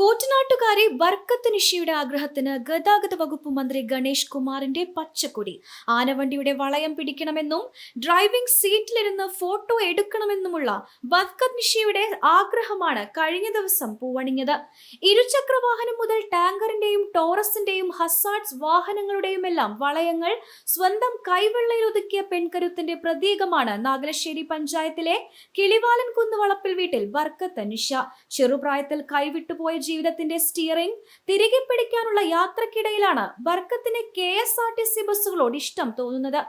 കൂറ്റനാട്ടുകാരി ബർക്കത്ത് നിഷയുടെ ആഗ്രഹത്തിന് ഗതാഗത വകുപ്പ് മന്ത്രി ഗണേഷ് കുമാറിന്റെ പച്ചക്കൊടി. ആനവണ്ടിയുടെ വളയം പിടിക്കണമെന്നും ഡ്രൈവിംഗ് സീറ്റിലിരുന്ന് ഫോട്ടോ എടുക്കണമെന്നുമുള്ള ബർക്കത്ത് നിഷയുടെ ആഗ്രഹമാണ് കഴിഞ്ഞ ദിവസം പൂവണിഞ്ഞത്. ഇരുചക്ര വാഹനം മുതൽ ടാങ്കറിന്റെയും ടോറസിന്റെയും ഹസാർഡ്സ് വാഹനങ്ങളുടെയും എല്ലാം വളയങ്ങൾ സ്വന്തം കൈവെള്ളയിൽ ഒതുക്കിയ പെൺകരുത്തിന്റെ പ്രതീകമാണ് നാഗലശ്ശേരി പഞ്ചായത്തിലെ കിളിവാലൻ കുന്നുവളപ്പിൽ വീട്ടിൽ ബർക്കത്ത് നിഷ. ചെറുപ്രായത്തിൽ കൈവിട്ടുപോയ ജീവിതത്തിന്റെ സ്റ്റിയറിംഗ് തിരികെ പിടിക്കാനുള്ള യാത്രക്കിടയിലാണ് ബർക്കത്തിന് K S R T C ബസ്സുകളോട് ഇഷ്ടം തോന്നുന്നത്.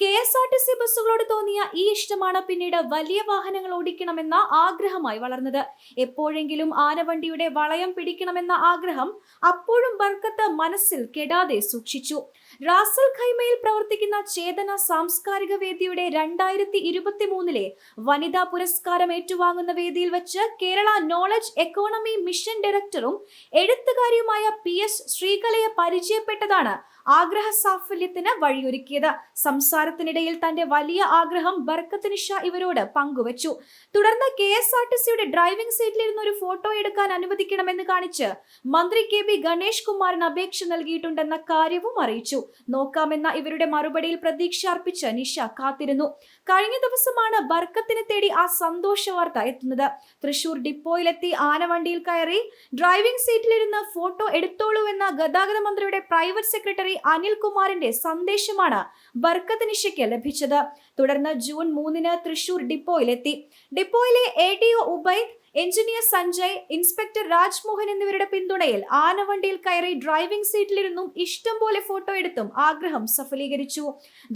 K S R T C ബസ്സുകളോട് തോന്നിയ ഈ ഇഷ്ടമാണ് പിന്നീട് വലിയ വാഹനങ്ങൾ ഓടിക്കണമെന്ന ആഗ്രഹമായി വളർന്നത്. എപ്പോഴെങ്കിലും ആനവണ്ടിയുടെ വളയം പിടിക്കണമെന്ന ആഗ്രഹം അപ്പോഴും ബർക്കത്ത് മനസ്സിൽ കെടാതെ സൂക്ഷിച്ചു. റാസൽ ഖൈമയിൽ പ്രവർത്തിക്കുന്ന ചേതന സാംസ്കാരിക വേദിയുടെ രണ്ടായിരത്തി ഇരുപത്തി മൂന്നിലെ വനിതാ പുരസ്കാരം ഏറ്റുവാങ്ങുന്ന വേദിയിൽ വെച്ച് കേരള നോളജ് എക്കോണമി മിഷൻ ഡയറക്ടറും എഴുത്തുകാരിയുമായ പി എസ് ശ്രീകലയെ പരിചയപ്പെട്ടതാണ് ആഗ്രഹ സാഫല്യത്തിന് വഴിയൊരുക്കിയത്. സംസാരത്തിനിടയിൽ തന്റെ വലിയ ആഗ്രഹം ബർക്കത്ത് നിഷ ഇവരോട് പങ്കുവച്ചു. തുടർന്ന് കെ എസ് ആർ ടി സിയുടെ ഡ്രൈവിംഗ് സീറ്റിലിരുന്ന് ഒരു ഫോട്ടോ എടുക്കാൻ അനുവദിക്കണമെന്ന് കാണിച്ച് മന്ത്രി കെ ബി ഗണേഷ് കുമാറിന് അപേക്ഷ നൽകിയിട്ടുണ്ടെന്ന കാര്യവും അറിയിച്ചു. നോക്കാമെന്ന ഇവരുടെ മറുപടിയിൽ പ്രതീക്ഷ അർപ്പിച്ച് നിഷ കാത്തിരുന്നു. കഴിഞ്ഞ ദിവസമാണ് ബർക്കത്തിനെ തേടി ആ സന്തോഷ വാർത്ത എത്തുന്നത്. തൃശൂർ ഡിപ്പോയിലെത്തി ആനവണ്ടിയിൽ കയറി ഡ്രൈവിംഗ് സീറ്റിലിരുന്ന് ഫോട്ടോ എടുത്തോളൂ എന്ന ഗതാഗത മന്ത്രിയുടെ പ്രൈവറ്റ് സെക്രട്ടറി അനിൽകുമാറിന്റെ സന്ദേശമാണ് ബർക്കത്ത് നിഷയ്ക്ക് ലഭിച്ചത്. തുടർന്ന് ജൂൺ മൂന്നിന് തൃശൂർ ഡിപ്പോയിലെത്തി. ഡിപ്പോയിലെ A D O Ubaid engineer Sanjay inspector Rajmohan എന്നിവരുടെ പിന്തുണയിൽ ആനവണ്ടിയിൽ കയറി ഡ്രൈവിംഗ് സീറ്റിലിരുന്നും ഇഷ്ടം പോലെ ഫോട്ടോ എടുത്തും ആഗ്രഹം സഫലീകരിച്ചു.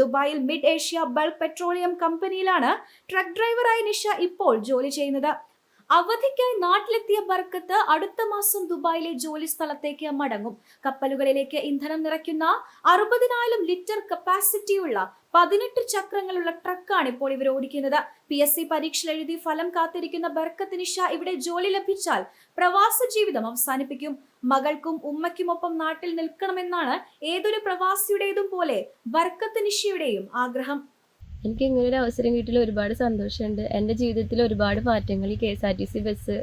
ദുബായിൽ മിഡ് ഏഷ്യ ബൾക്ക് പെട്രോളിയം കമ്പനിയിലാണ് ട്രക്ക് ഡ്രൈവറായി നിഷ ഇപ്പോൾ ജോലി ചെയ്യുന്നത്. അവധിക്കായി നാട്ടിലെത്തിയ ബർക്കത്ത് അടുത്ത മാസം ദുബായിലെ ജോലി സ്ഥലത്തേക്ക് മടങ്ങും. കപ്പലുകളിലേക്ക് ഇന്ധനം നിറയ്ക്കുന്ന അറുപതിനായിരം ലിറ്റർ കപ്പാസിറ്റിയുള്ള പതിനെട്ട് ചക്രങ്ങളുള്ള ട്രക്കാണ് ഇപ്പോൾ ഇവർ ഓടിക്കുന്നത്. പി എസ് സി പരീക്ഷ എഴുതി ഫലം കാത്തിരിക്കുന്ന ബർക്കത്ത് ഷാ ഇവിടെ ജോലി ലഭിച്ചാൽ പ്രവാസ ജീവിതം അവസാനിപ്പിക്കും. മകൾക്കും ഉമ്മയ്ക്കുമൊപ്പം നാട്ടിൽ നിൽക്കണമെന്നാണ് ഏതൊരു പ്രവാസിയുടേതും പോലെ ബർക്കത്ത് നിഷയുടെയും ആഗ്രഹം. എനിക്ക് ഇങ്ങനെ ഒരു അവസരം കിട്ടിയതിൽ ഒരുപാട് സന്തോഷമുണ്ട്. എന്റെ ജീവിതത്തിൽ ഒരുപാട് മാറ്റങ്ങൾ ഈ K S R T C bus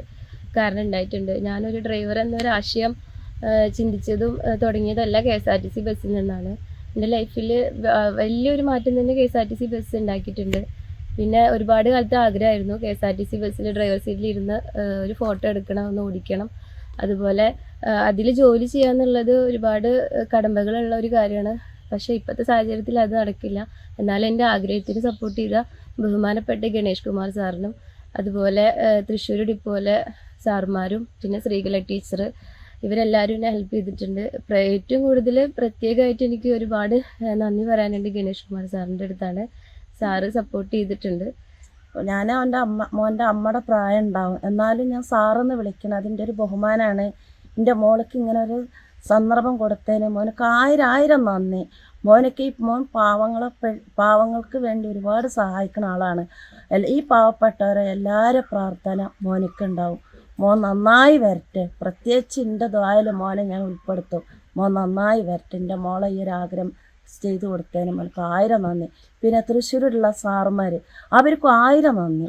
കാരണം ഉണ്ടായിട്ടുണ്ട്. ഞാനൊരു ഡ്രൈവർ എന്നൊരു ആശയം ചിന്തിച്ചതും തുടങ്ങിയതല്ല K S R T C ബസ്സിൽ നിന്നാണ്. എന്റെ ലൈഫിൽ വലിയൊരു മാറ്റം തന്നെ K S R T C bus ഉണ്ടാക്കിയിട്ടുണ്ട്. പിന്നെ ഒരുപാട് കാലത്ത് ആഗ്രഹമായിരുന്നു K S R T C ബസ്സിൽ ഡ്രൈവർ സീറ്റിൽ ഇരുന്ന് ഒരു ഫോട്ടോ എടുക്കണം ഒന്ന് ഓടിക്കണം. അതുപോലെ അതിൽ ജോലി ചെയ്യാന്നുള്ളത് ഒരുപാട് കടമ്പകളുള്ള ഒരു കാര്യമാണ്. പക്ഷേ ഇപ്പോഴത്തെ സാഹചര്യത്തിൽ അത് നടക്കില്ല. എന്നാലും എന്റെ ആഗ്രഹത്തിന് സപ്പോർട്ട് ചെയ്ത ബഹുമാനപ്പെട്ട ഗണേഷ് കുമാർ സാറിനും അതുപോലെ തൃശ്ശൂർ ഡിപ്പോലെ സാർമാരും പിന്നെ ശ്രീകല ടീച്ചർ ഇവരെല്ലാവരും എന്നെ ഹെൽപ്പ് ചെയ്തിട്ടുണ്ട്. ഏറ്റവും കൂടുതൽ പ്രത്യേകമായിട്ട് എനിക്ക് ഒരുപാട് നന്ദി പറയാനുണ്ട് ഗണേഷ് കുമാർ സാറിന്റെ അടുത്താണ്. സാറ് സപ്പോർട്ട് ചെയ്തിട്ടുണ്ട്. ഞാൻ അവന്റെ അമ്മ മോന്റെ അമ്മയുടെ പ്രായം ഉണ്ടാവും. എന്നാലും ഞാൻ സാറെന്ന് വിളിക്കണം. അതിന്റെ ഒരു ബഹുമാനമാണ് എന്റെ മോൾക്ക് ഇങ്ങനെ ഒരു സന്ദർഭം കൊടുത്തതിന് മോനക്ക് ആയിരം ആയിരം നന്ദി. മോനക്ക് ഈ മോൻ പാവങ്ങളെ പാവങ്ങൾക്ക് വേണ്ടി ഒരുപാട് സഹായിക്കുന്ന ആളാണ്. ഈ പാവപ്പെട്ടവരെ എല്ലാവരും പ്രാർത്ഥന മോനക്ക് ഉണ്ടാവും മോൻ നന്നായി വരട്ടെ. പ്രത്യേകിച്ച് എന്റെ ദ്വായൽ മോനെ ഞാൻ ഉൾപ്പെടുത്തും. മോൻ നന്നായി വരട്ടെ. എന്റെ മോളെ ഈ ഒരു ആഗ്രഹം ചെയ്തു കൊടുത്തതിന് മോനക്ക് ആയിരം നന്ദി. പിന്നെ തൃശ്ശൂരിലുള്ള സാറുമാർ അവർക്കും ആയിരം നന്ദി.